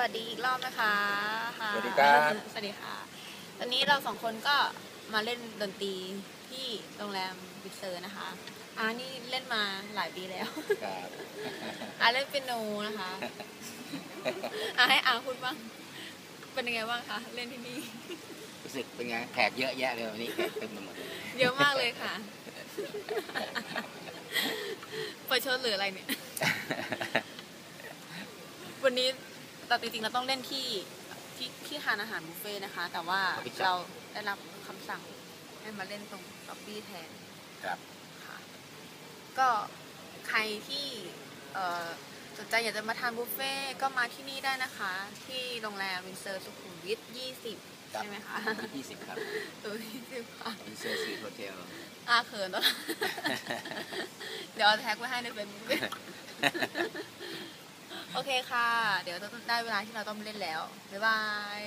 วัสดีอีกรอบนะคะะสวัสดีครับ สวัสดีค่ะตอนนี้เราสองคนก็มาเล่นดนตรีที่โรงแรมวิเซอร์นะคะอานี่เล่นมาหลายปีแล้วครับอาเล่นเปียโนนะคะอาให้อาพูดบ้าง เป็นยังไงบ้างคะ เล่นที่นี่ รู้สึกเป็นไงแขกเยอะแยะเลยวันนี้แขกเต็มไปหมดเลยเยอะมากเลยค่ะประชดหรืออะไรเนี่ย วันนี้ แต่จริงๆเราต้องเล่นที่ที่ที่ทานอาหารบุฟเฟ่ต์นะคะ แต่ว่าเราได้รับคำสั่งให้มาเล่นตรงล็อบบี้แทนครับค่ะก็ใครที่เอ่อสนใจอยากจะมาทานบุฟเฟ่ต์ก็มาที่นี่ได้นะคะ ที่โรงแรมวินเซอร์สุขุมวิท 20 ใช่ไหมคะยี่สิบครับตัว20ค่ะเป็นเซอร์ซีโฮเทล อาเขินแล้วเดี๋ยวเอาแท็กไว้ให้ในเฟซบุ๊ก โอเคค่ะ เดี๋ยวจะได้เวลาที่เราต้องเล่นแล้ว บ๊ายบาย